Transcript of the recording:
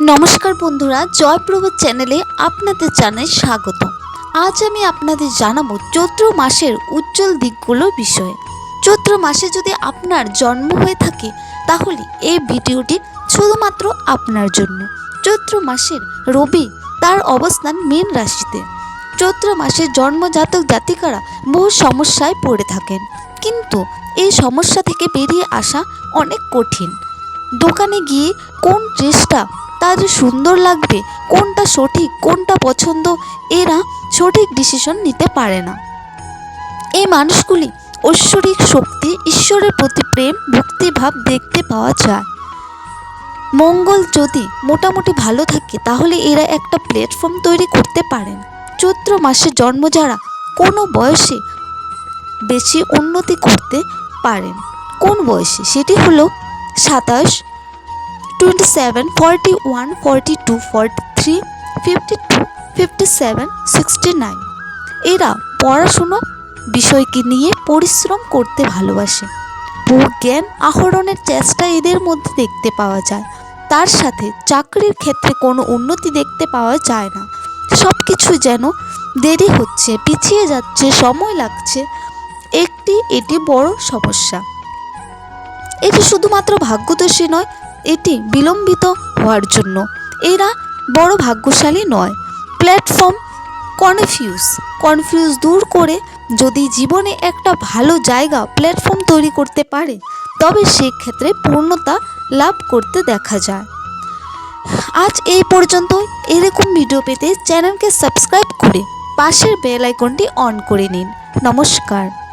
নমস্কার বন্ধুরা জয়প্রভা চ্যানেলে আপনাদের জানাই স্বাগত আজ আমি আপনাদের জানাব চৈত্র মাসের উজ্জ্বল দিকগুলোর বিষয়ে। চৈত্র মাসে যদি আপনার জন্ম হয়ে থাকে, তাহলে এই ভিডিওটি শুধুমাত্র আপনার জন্য। চৈত্র মাসের রবি তার অবস্থান মীন রাশিতে। চৈত্র মাসে জন্মজাতক জাতিকারা বহু সমস্যায় পড়ে থাকেন। কিন্তু এই সমস্যা থেকে বেরিয়ে আসা অনেক কঠিন। দোকানে গিয়ে কোন ড্রেসটা তাদের সুন্দর লাগবে, কোনটা সঠিক, কোনটা পছন্দ, এরা সঠিক ডিসিশন নিতে পারে না। এই মানুষগুলি ঐশ্বরিক শক্তি, ঈশ্বরের প্রতি প্রেম ভক্তিভাব দেখতে পাওয়া যায়। মঙ্গল যদি মোটামুটি ভালো থাকে, তাহলে এরা একটা প্ল্যাটফর্ম তৈরি করতে পারেন। চৈত্র মাসে জন্ম যারা, কোনো বয়সে বেশি উন্নতি করতে পারেন। কোন বয়সে? সেটি হলো সাতাশ twenty seven forty one forty two forty three fifty two fifty seven sixty nine এরা পড়াশুনো বিষয়কে নিয়ে পরিশ্রম করতে ভালোবাসে। বহু জ্ঞান আহরণের চেষ্টা এদের মধ্যে দেখতে পাওয়া যায়। তার সাথে চাকরির ক্ষেত্রে কোনো উন্নতি দেখতে পাওয়া যায় না। সব কিছু যেন দেরি হচ্ছে, পিছিয়ে যাচ্ছে, সময় লাগছে। একটি, এটি বড় সমস্যা। এটি শুধুমাত্র ভাগ্যদোষী নয় এটি বিলম্বিত হওয়ার জন্য। এরা বড় ভাগ্যশালী নয়। Platform confuse. কনফিউজ দূর করে যদি জীবনে একটা ভালো জায়গা প্ল্যাটফর্ম তৈরি করতে পারে, তবে সেক্ষেত্রে পূর্ণতা লাভ করতে দেখা যায়। আজ এই পর্যন্ত এরকম ভিডিও পেতে চ্যানেলকে সাবস্ক্রাইব করে পাশের বেল আইকনটি অন করে নিন। নমস্কার।